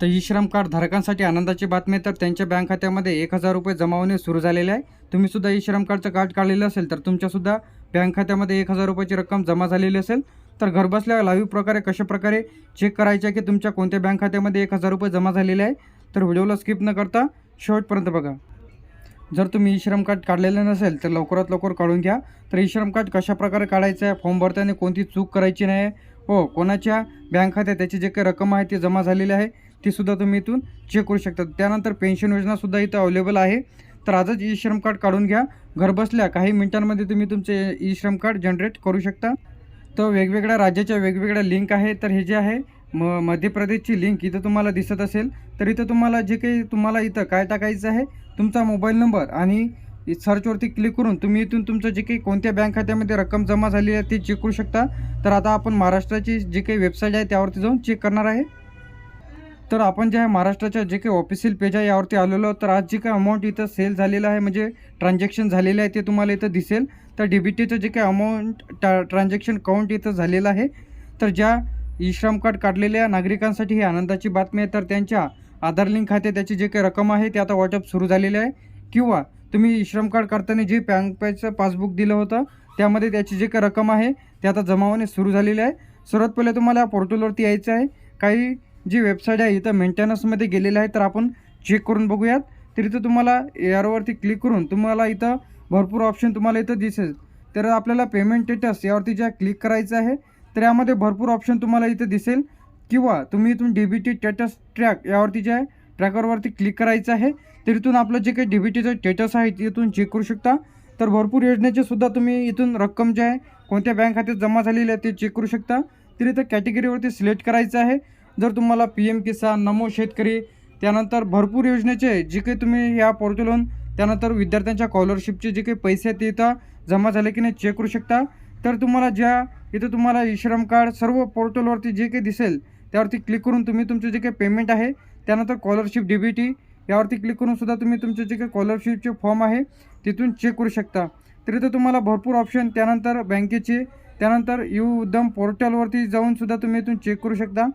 तर ई श्रम कार्ड धारकांसाठी आनंदाची बातमी आहे. तर त्यांच्या बँक खात्यामध्ये एक हजार रुपये जमा होणे सुरू झालेले आहे. तुम्ही सुद्धा ई श्रम कार्डचं कार्ड काढलेलं असेल तर तुमच्यासुद्धा बँक खात्यामध्ये एक हजार रुपयाची रक्कम जमा झालेली असेल. तर घरबसल्या लाईव्ह प्रकारे कशा प्रकारे चेक करायचे आहे की तुमच्या कोणत्या बँक खात्यामध्ये एक हजार रुपये जमा झालेले आहे? तर व्हिडिओला स्किप न करता शेवटपर्यंत बघा. जर तुम्ही ई श्रम कार्ड काढलेलं नसेल तर लवकरात लवकर काढून घ्या. तर ई श्रम कार्ड कशा प्रकारे काढायचं आहे फॉर्म भरताना कोणती चूक करायची नाही. हो कोणाच्या बँक खात्यात त्याची जे काही रक्कम आहे ती जमा झालेली आहे. ती सुद्धा तुम्ही इथून चेक करू शकता. त्यानंतर पेन्शन योजनासुद्धा इथं अवेलेबल आहे. तर आजच ई श्रम कार्ड काढून घ्या. घरबसल्या काही मिनिटांमध्ये तुम्ही तुमचे ई श्रम कार्ड जनरेट करू शकता. तर वेगवेगळ्या राज्याच्या वेगवेगळ्या लिंक आहे तर हे जे आहे म मध्य प्रदेशची लिंक इथं तुम्हाला दिसत असेल. तर इथं तुम्हाला जे काही तुम्हाला इथं काय टाकायचं आहे तुमचा मोबाईल नंबर आणि सर्चवरती क्लिक करून तुम्ही इथून तुमचं जे काही कोणत्या बँक खात्यामध्ये रक्कम जमा झाली आहे ते चेक करू शकता. तर आता आपण महाराष्ट्राची जी काही वेबसाईट आहे त्यावरती जाऊन चेक करणार आहे. तर आपण जे आहे महाराष्ट्राच्या जे काही ऑफिशियल पेज आहे यावरती आलेलो तर आज जे काही अमाऊंट इथं सेल झालेलं आहे म्हणजे ट्रान्झॅक्शन झालेलं आहे ते तुम्हाला इथं दिसेल. तर डी बी टीचं जे काही अमाऊंट ट्रा ट्रान्झॅक्शन काउंट इथं झालेलं आहे. तर ज्या ई श्रम कार्ड काढलेल्या नागरिकांसाठी ही आनंदाची बातमी आहे. तर त्यांच्या आधार लिंक खाते त्याची जे काही रक्कम आहे ते आता वाटप सुरू झालेले आहे. किंवा तुम्ही ई श्रम कार्ड काढताना जे बँकचं पासबुक दिलं होतं त्यामध्ये त्याची जे काही रक्कम आहे ते आता जमा होणे सुरू झालेली आहे. सर्वात पहिले तुम्हाला पोर्टलवरती यायचं आहे. काही जी वेबसाईट आहे इथं मेंटेनन्समध्ये गेलेलं आहे तर आपण चेक करून बघूयात. तर इथं तुम्हाला यावरती क्लिक करून तुम्हाला इथं भरपूर ऑप्शन तुम्हाला इथं दिसेल. तर आपल्याला पेमेंट स्टेटस यावरती ज्या क्लिक करायचं आहे तर यामध्ये भरपूर ऑप्शन तुम्हाला इथं दिसेल. किंवा तुम्ही इथून D B T status track यावरती जे आहे ट्रॅकरवरती क्लिक करायचं आहे तर इथून आपलं जे काही डी बी टीचं स्टेटस आहे इथून चेक करू शकता. तर भरपूर योजनेचे सुद्धा तुम्ही इथून रक्कम जे आहे कोणत्या बँक खात्यात जमा झालेली आहे ते चेक करू शकता. तर इथं कॅटेगरीवरती सिलेक्ट करायचं आहे. जर तुम्हाला पी एम किसान नमो शेतकरी त्यानंतर भरपूर योजनेचे जे काही तुम्ही या पोर्टलवरून त्यानंतर विद्यार्थ्यांच्या स्कॉलरशिपचे जे काही पैसे आहेत ते इथं जमा झाले की नाही चेक करू शकता. तर तुम्हाला ज्या इथं तुम्हाला ई श्रम कार्ड सर्व पोर्टलवरती जे काही दिसेल त्यावरती क्लिक करून तुम्ही तुमचं जे काही पेमेंट आहे त्यानंतर स्कॉलरशिप डी बी टी यावरती क्लिक करून सुद्धा तुम्ही तुमचे जे काही स्कॉलरशिपचे फॉर्म आहे तिथून चेक करू शकता. तर इथं तुम्हाला भरपूर ऑप्शन त्यानंतर बँकेचे त्यानंतर यू उद्यम पोर्टलवरती जाऊन सुद्धा तुम्ही इथून चेक करू शकता.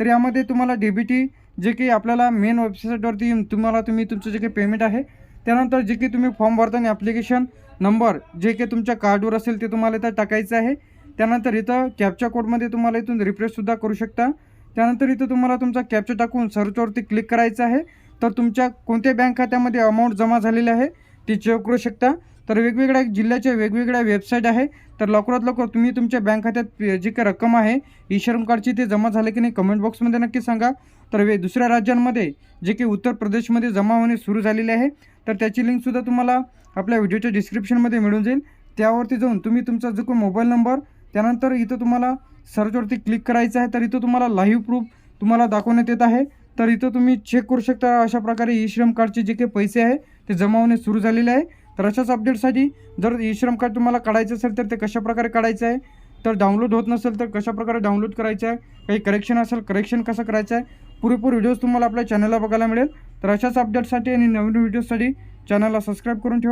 तर यामध्ये तुम्हाला डी बी टी जे काही आपल्याला मेन वेबसाईटवरती येऊन तुम्हाला तुम्ही तुमचं जे काही पेमेंट आहे त्यानंतर जे काही तुम्ही फॉर्म भरताना ॲप्लिकेशन नंबर जे काही तुमच्या कार्डवर असेल ते तुम्हाला इथं टाकायचं आहे. त्यानंतर इथं कॅपच्या कोडमध्ये तुम्हाला इथून रिफ्रेशसुद्धा करू शकता. त्यानंतर इथं तुम्हाला तुमचा कॅपचा टाकून सर्चवरती क्लिक करायचं आहे. तर तुमच्या कोणत्या बँक खात्यामध्ये अमाऊंट जमा झालेली आहे ती चेक करू शकता. तर वेगवेगळ्या जिल्ह्याच्या वेगवेगळ्या वेबसाईट आहे. तर लवकरात लवकर तुम्ही तुमच्या बँक खात्यात जी काही रक्कम आहे ई श्रम कार्डची ते जमा झाले की नाही कमेंट बॉक्समध्ये नक्की सांगा. तर वे दुसऱ्या राज्यांमध्ये जे काही उत्तर प्रदेशमध्ये जमा होणे सुरू झालेले आहे तर त्याची लिंकसुद्धा तुम्हाला आपल्या व्हिडिओच्या डिस्क्रिप्शनमध्ये मिळून जाईल. त्यावरती जाऊन तुम्ही तुमचा जो काही मोबाईल नंबर त्यानंतर इथं तुम्हाला सर्चवरती क्लिक करायचं आहे तर इथं तुम्हाला लाईव्ह प्रूफ तुम्हाला दाखवण्यात येत आहे. तर इथं तुम्ही चेक करू शकता अशा प्रकारे ई श्रम कार्डचे जे काही पैसे आहे ते जमा होणे सुरू झालेले आहे. तर अशाच अपडेटसाठी जर ई श्रम कार्ड तुम्हाला काढायचं असेल तर ते कशा प्रकारे काढायचं आहे? तर डाउनलोड होत नसेल तर कशा प्रकारे डाउनलोड करायचं आहे? काही करेक्शन असेल करेक्शन कसं करायचं आहे? पुरेपूर व्हिडिओज तुम्हाला आपल्या चॅनलला बघायला मिळेल. तर अशाच अपडेटसाठी आणि नवीन व्हिडिओसाठी चॅनलला सबस्क्राईब करून ठेवा.